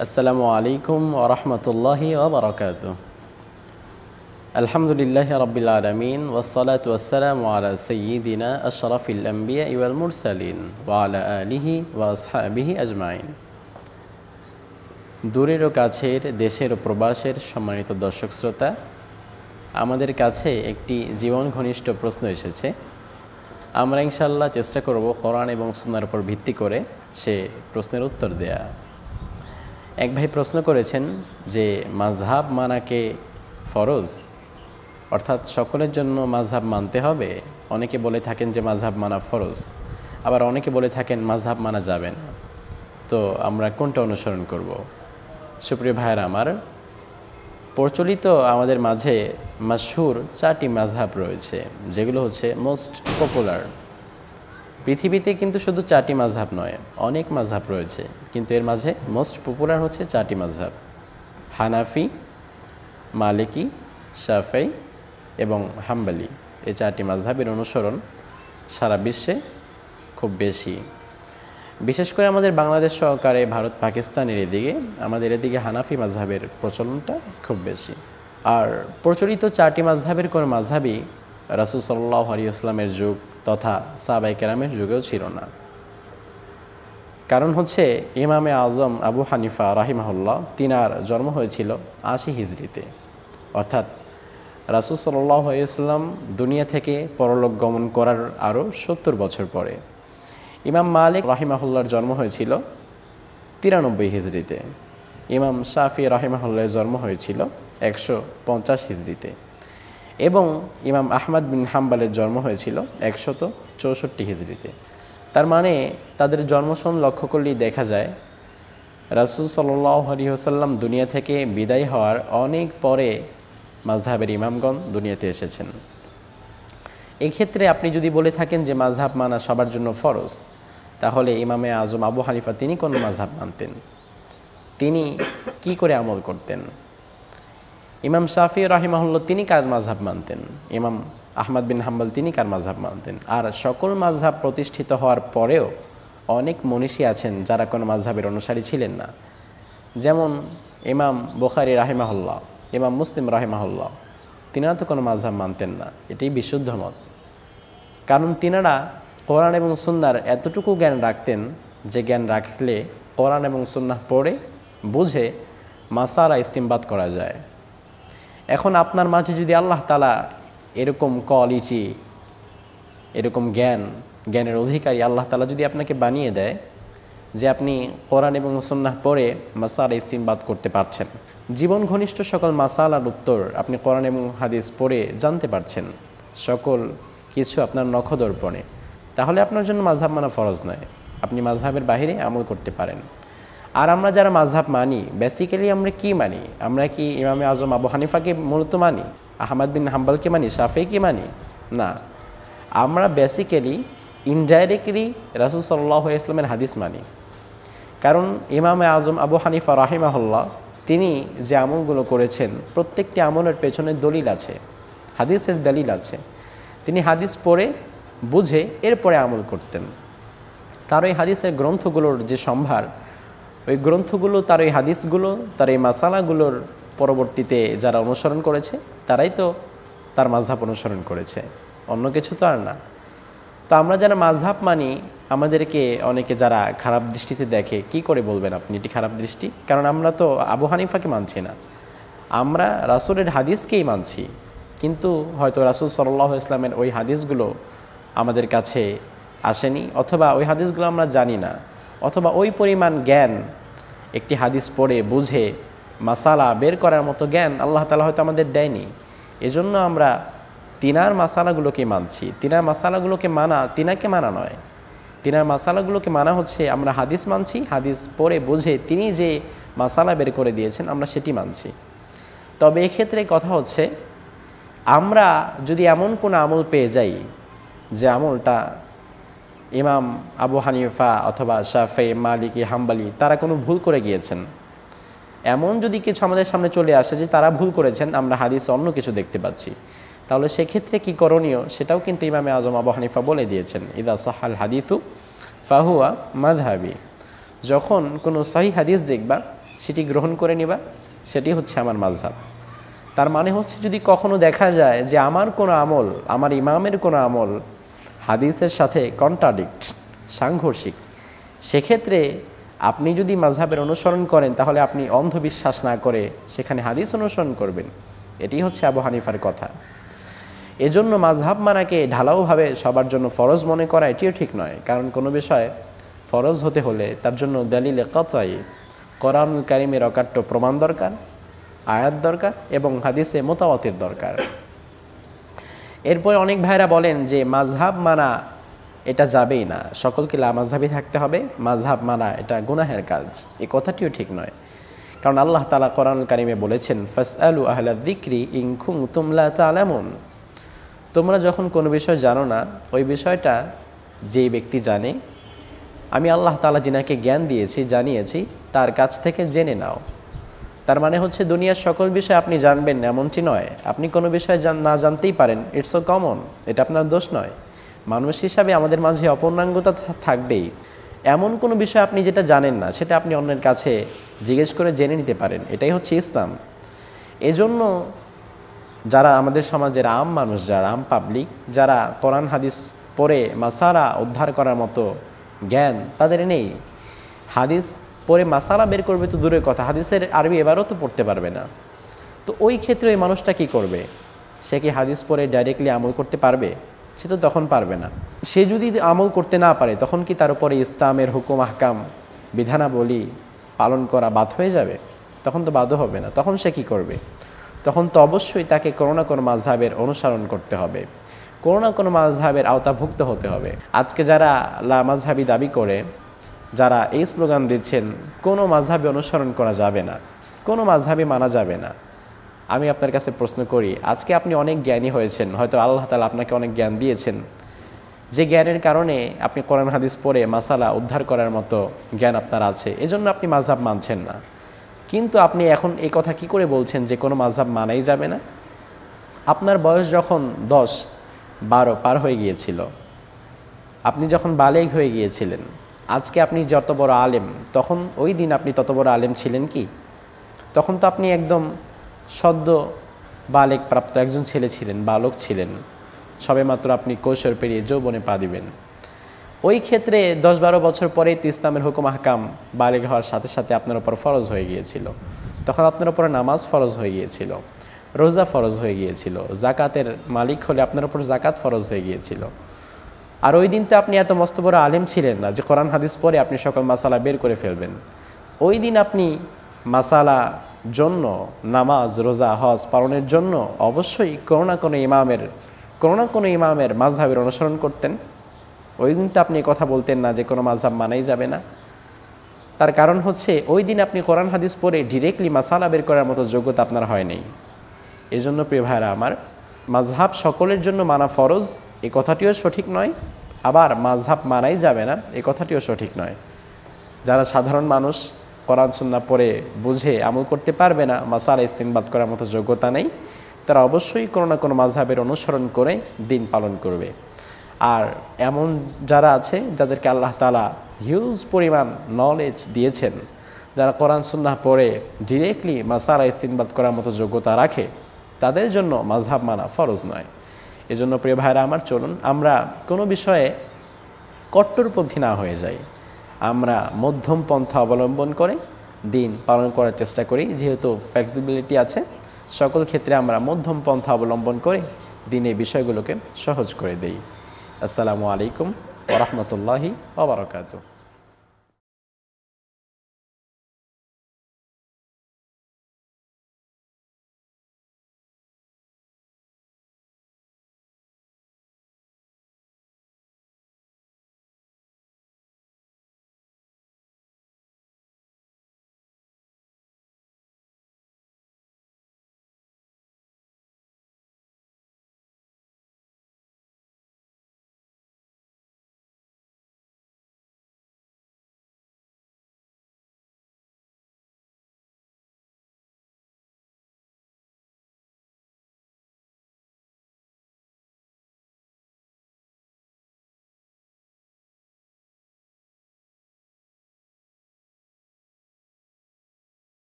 আসসালামু আলাইকুম ওরহমতুল্লাহি ওবরাকাত আলহামদুলিল্লাহ রবিল আলমিন ওসলাত ওসালাম আলা সঈদিনা আশরফিল আম্বিয়া ইউল মুরসালিন ওয়ালা আলিহি ওয়াসহাবিহি আজমাইন। দূরের ও কাছের, দেশের ও প্রবাসের সম্মানিত দর্শক শ্রোতা, আমাদের কাছে একটি জীবন ঘনিষ্ঠ প্রশ্ন এসেছে। আমরা ইনশাল্লাহ চেষ্টা করব কোরআন এবং সুনার উপর ভিত্তি করে সে প্রশ্নের উত্তর দেয়া। এক ভাই প্রশ্ন করেছেন যে মাঝহাব মানাকে ফরজ? অর্থাৎ সকলের জন্য মাঝহাব মানতে হবে। অনেকে বলে থাকেন যে মাঝহাব মানা ফরজ। আবার অনেকে বলে থাকেন মাঝহাব মানা যাবে না। তো আমরা কোনটা অনুসরণ করব? সুপ্রিয় ভাইয়ের আমার, প্রচলিত আমাদের মাঝে মাসুর চারটি মাঝহাব রয়েছে, যেগুলো হচ্ছে মোস্ট পপুলার পৃথিবীতে কিন্তু শুধু চারটি মাঝহাব নয়, অনেক মাঝহাব রয়েছে। কিন্তু এর মাঝে মোস্ট পপুলার হচ্ছে চারটি মাঝহাব হানাফি, মালিকি শাফাই এবং হাম্বালি। এই চারটি মাঝহাবের অনুসরণ সারা বিশ্বে খুব বেশি। বিশেষ করে আমাদের বাংলাদেশ সহকারে ভারত, পাকিস্তানের এদিকে, আমাদের এদিকে হানাফি মাঝহাবের প্রচলনটা খুব বেশি। আর প্রচলিত চারটি মাঝহাবের কোনো মাঝহাবই রাসুল সাল্লাহ আলী ইসলামের যুগ তথা সাবাই কেরামের যুগেও ছিল না। কারণ হচ্ছে ইমামে আজম আবু হানিফা রাহিমাহুল্লাহ তিনার জন্ম হয়েছিল আশি হিজড়িতে। অর্থাৎ রাসুল সাল্লাহ ইসলাম দুনিয়া থেকে পরলোক গমন করার আরও সত্তর বছর পরে ইমাম মালিক রাহিমাহুল্লার জন্ম হয়েছিল তিরানব্বই হিজড়িতে। ইমাম শাফি রাহিমাহুল্লার জন্ম হয়েছিল একশো পঞ্চাশ হিজড়িতে। এবং ইমাম আহমদ বিন হাম্বালের জন্ম হয়েছিল একশত চৌষট্টি হিজড়িতে। তার মানে তাদের জন্মসন লক্ষ্য করলেই দেখা যায়, রাসুল সাল্লি হোসাল্লাম দুনিয়া থেকে বিদায় হওয়ার অনেক পরে মাঝহাবের ইমামগণ দুনিয়াতে এসেছেন। এক্ষেত্রে আপনি যদি বলে থাকেন যে মাঝহাব মানা সবার জন্য ফরজ, তাহলে ইমামে আজম আবু হানিফা তিনি কোন মাঝহাব মানতেন? তিনি কি করে আমল করতেন? ইমাম শাফি রাহিমাহুল্লাহ, তিনি কার মাঝহাব মানতেন? ইমাম আহমদ বিন হাম্বল, তিনি কার মাঝহাব মানতেন? আর সকল মাঝহাব প্রতিষ্ঠিত হওয়ার পরেও অনেক মনীষী আছেন যারা কোনো মাঝহাবের অনুসারী ছিলেন না। যেমন ইমাম বোখারি রাহিমাহুল্লাহ, ইমাম মুসলিম রাহিমাহুল্লাহ, তিনারা তো কোনো মাঝহাব মানতেন না এটাই বিশুদ্ধ মত। কারণ তিনারা কোরআন এবং সুন্নার এতটুকু জ্ঞান রাখতেন যে জ্ঞান রাখলে কোরআন এবং সুন্নাহ পড়ে, বুঝে মাসারা ইস্তিমবাদ করা যায়। এখন আপনার মাঝে যদি আল্লাহ তালা এরকম কলিচি এরকম জ্ঞান, জ্ঞানের অধিকারী আল্লাহ তালা যদি আপনাকে বানিয়ে দেয় যে আপনি কোরআন এবং সুন্নাহ পড়ে মাসালা ইস্তিমবাদ করতে পারছেন। জীবন ঘনিষ্ঠ সকল মাসালার উত্তর আপনি কোরআন এবং হাদিস পড়ে জানতে পারছেন। সকল কিছু আপনার নখদর্পণে। তাহলে আপনার জন্য মাঝহাব মানা ফরজ নয়। আপনি মাঝহাবের বাহিরে আমল করতে পারেন। আর আমরা যারা মাঝহাব মানি বেসিক্যালি আমরা কি মানি? আমরা কি ইমামে আজম আবু হানিফাকে মূলত মানি? আহমদ বিন হাম্বালকে মানি? সাফেকে মানি? না। আমরা বেসিক্যালি ইনডাইরেক্টলি রাসুল সাল্লাহ ইসলামের হাদিস মানি। কারণ ইমামে আজম আবু হানিফা রাহিমাহুল্লাহ, তিনি যে আমলগুলো করেছেন, প্রত্যেকটি আমলের পেছনে দলিল আছে, হাদিসের দলিল আছে। তিনি হাদিস পড়ে, বুঝে, এরপরে আমল করতেন। তার ওই হাদিসের গ্রন্থগুলোর যে সম্ভার ওই গ্রন্থগুলো, তার ওই হাদিসগুলো, তার এই মাসালাগুলোর পরবর্তীতে যারা অনুসরণ করেছে, তারাই তো তার মাঝহাব অনুসরণ করেছে। অন্য কিছু তো আর না। তো আমরা যারা মাঝহাব মানি, আমাদেরকে অনেকে যারা খারাপ দৃষ্টিতে দেখে, কি করে বলবেন আপনি এটি খারাপ দৃষ্টি? কারণ আমরা তো আবু হানিফাকে মানছি না। আমরা রাসুলের হাদিসকেই মানছি। কিন্তু হয়তো রাসুল সাল্লাহ ইসলামের ওই হাদিসগুলো আমাদের কাছে আসেনি, অথবা ওই হাদিসগুলো আমরা জানি না। অথবা ওই পরিমাণ জ্ঞান একটি হাদিস পড়ে, বুঝে, মাসালা বের করার মতো জ্ঞান আল্লাহ তালা হয়তো আমাদের দেয়নি। এজন্য আমরা তিনার মাসালাগুলোকে মানছি। তিনার মাসালাগুলোকে মানা, তিনাকে মানা নয়। তিনার মাসালাগুলোকে মানা হচ্ছে, আমরা হাদিস মানছি, হাদিস পড়ে, বুঝে, তিনি যে মাসালা বের করে দিয়েছেন, আমরা সেটি মানছি। তবে এক্ষেত্রে কথা হচ্ছে, আমরা যদি এমন কোনো আমল পেয়ে যাই, যে আমলটা ইমাম আবু হানিফা অথবা শাফে, মালিকি, হাম্বালি, তারা কোনো ভুল করে গিয়েছেন। এমন যদি কিছু আমাদের সামনে চলে আসে যে তারা ভুল করেছেন, আমরা হাদিসে অন্য কিছু দেখতে পাচ্ছি। তাহলে সেক্ষেত্রে কী করণীয়? সেটাও কিন্তু ইমামে আজম আবু হানিফা বলে দিয়েছেন, ইদা সাহাল হাদিথু ফাহুয়া মাদহাবি যখন কোনো সাহি হাদিস দেখবা, সেটি গ্রহণ করে নিবা, সেটি হচ্ছে আমার মাঝহাব তার মানে হচ্ছে যদি কখনো দেখা যায় যে আমার কোনো আমল, আমার ইমামের কোনো আমল হাদিসের সাথে কন্ট্রাডিক্ট সাংঘর্ষিক। সেক্ষেত্রে আপনি যদি মাঝহাবের অনুসরণ করেন, তাহলে আপনি অন্ধবিশ্বাস না করে সেখানে হাদিস অনুসরণ করবেন। এটি হচ্ছে আবু হানিফার কথা। এজন্য মাঝহাব মানাকে ঢালাওভাবে সবার জন্য ফরজ মনে করা এটিও ঠিক নয়। কারণ কোনো বিষয় ফরজ হতে হলে তার জন্য দলিলে কতাই কোরআনুল কারিমের অকাট্য প্রমাণ দরকার, আয়াত দরকার এবং হাদিসে মোতাবতের দরকার। এরপর অনেক ভাইরা বলেন যে মাঝহাব মানা এটা যাবেই না। সকলকে লামাজহাবি থাকতে হবে মাঝহাব মানা এটা গুনাহের কাজ। এই কথাটিও ঠিক নয়। কারণ আল্লাহ তালা কোরআন কারিমে বলেছেন ফাস আলু আহলা দিক্রি ইংখুং তুমলা তালামুন তোমরা যখন কোনো বিষয় জানো না, ওই বিষয়টা যেই ব্যক্তি জানে, আমি আল্লাহ তালা জিনাকে জ্ঞান দিয়েছি, জানিয়েছি, তার কাছ থেকে জেনে নাও। তার মানে হচ্ছে দুনিয়ার সকল বিষয় আপনি জানবেন এমনটি নয়। আপনি কোনো বিষয় না জানতেই পারেন। ইটস ও কমন এটা আপনার দোষ নয়। মানুষ হিসাবে আমাদের মাঝে অপূর্ণাঙ্গতা থাকবেই। এমন কোনো বিষয় আপনি যেটা জানেন না, সেটা আপনি অন্যের কাছে জিজ্ঞেস করে জেনে নিতে পারেন। এটাই হচ্ছে ইসলাম। এজন্য যারা আমাদের সমাজের আম মানুষ, যারা আম পাবলিক যারা কোরআন, হাদিস পড়ে মাসারা উদ্ধার করার মতো জ্ঞান তাদের নেই। হাদিস পড়ে মাসালা বের করবে তো দূরের কথা, হাদিসের আরবি এবারও তো পড়তে পারবে না। তো ওই ক্ষেত্রে ওই মানুষটা কি করবে? সে কি হাদিস পরে ডাইরেক্টলি আমল করতে পারবে? সে তো তখন পারবে না। সে যদি আমল করতে না পারে, তখন কি তার উপরে ইসলামের হুকুম, আহকাম, বিধানাবলী পালন করা বাদ হয়ে যাবে? তখন তো বাধ্য হবে না। তখন সে কি করবে? তখন তো অবশ্যই তাকে কোনো না কোনো মাঝহাবের অনুসরণ করতে হবে। কোনো না কোনো মাঝহাবের আওতাভুক্ত হতে হবে। আজকে যারা লা মাঝহাবি দাবি করে যারা এই স্লোগান দিচ্ছেন, কোনো মাঝহাবি অনুসরণ করা যাবে না, কোনো মাঝহাবি মানা যাবে না। আমি আপনার কাছে প্রশ্ন করি, আজকে আপনি অনেক জ্ঞানী হয়েছেন, হয়তো আল্লাহ তালা আপনাকে অনেক জ্ঞান দিয়েছেন। যে জ্ঞানের কারণে আপনি কোরআন, হাদিস পড়ে মাসালা উদ্ধার করার মতো জ্ঞান আপনার আছে, এজন্য আপনি মাঝহাব মানছেন না। কিন্তু আপনি এখন এই কথা কি করে বলছেন যে কোনো মাঝহাব মানাই যাবে না? আপনার বয়স যখন দশ, বারো পার হয়ে গিয়েছিল, আপনি যখন বালেগ হয়ে গিয়েছিলেন আজকে আপনি যত বড় আলেম, তখন ওই দিন আপনি তত বড় আলেম ছিলেন কি? তখন তো আপনি একদম সদ্য বালেক প্রাপ্ত একজন ছেলে ছিলেন, বালক ছিলেন। সবেমাত্র আপনি কৈশোর পেরিয়ে যৌবনে পা দিবেন। ওই ক্ষেত্রে দশ বারো বছর পরেই তো ইসলামের হুকুম হাকাম বালেক হওয়ার সাথে সাথে আপনার ওপর ফরজ হয়ে গিয়েছিল। তখন আপনার ওপর নামাজ ফরজ হয়ে গিয়েছিল, রোজা ফরজ হয়ে গিয়েছিল, জাকাতের মালিক হলে আপনার ওপর জাকাত ফরজ হয়ে গিয়েছিল। আর ওই দিন তো আপনি এত মস্ত বড় আলেম ছিলেন না যে কোরআন, হাদিস পরে আপনি সকল মাসালা বের করে ফেলবেন। ওই দিন আপনি মাসালা জন্য, নামাজ, রোজা, হজ পালনের জন্য অবশ্যই কোনো না কোনো ইমামের, কোনো না কোনো ইমামের মাঝহাবের অনুসরণ করতেন। ওই দিন তো আপনি কথা বলতেন না যে কোনো মাঝহাব মানাই যাবে না। তার কারণ হচ্ছে ওই দিন আপনি কোরআন, হাদিস পড়ে ডিরেক্টলি মাসালা বের করার মতো যোগ্যতা আপনার হয়নি এই জন্য প্রিয় ভাইরা আমার মাঝহাব সকলের জন্য মানা ফরজ, এ কথাটিও সঠিক নয়। আবার মাঝহাব মানাই যাবে না, এ কথাটিও সঠিক নয়। যারা সাধারণ মানুষ কোরআন সুন্না পড়ে বুঝে আমল করতে পারবে না, মাসালা ইস্তিনবাদ করার মতো যোগ্যতা নেই, তারা অবশ্যই কোনো না কোনো মাঝহাবের অনুসরণ করে দিন পালন করবে। আর এমন যারা আছে, যাদেরকে আল্লাহ তালা হিউজ পরিমাণ নলেজ দিয়েছেন, যারা কোরআন, সুন্নাহ পড়ে ডিরেক্টলি মাসালা ইস্তিনবাদ করার মতো যোগ্যতা রাখে তাদের জন্য মাঝহাব মানা ফরজ নয়। এজন্য প্রিয় ভাইরা আমার, চলুন আমরা কোনো বিষয়ে কট্টরপন্থী না হয়ে যাই। আমরা মধ্যম পন্থা অবলম্বন করে দিন পালন করার চেষ্টা করি, যেহেতু ফ্লেক্সিবিলিটি আছে। সকল ক্ষেত্রে আমরা মধ্যম পন্থা অবলম্বন করে দিনের বিষয়গুলোকে সহজ করে দেই। আসসালামু আলাইকুম ওরহমতুল্লাহি ওবরাকাতু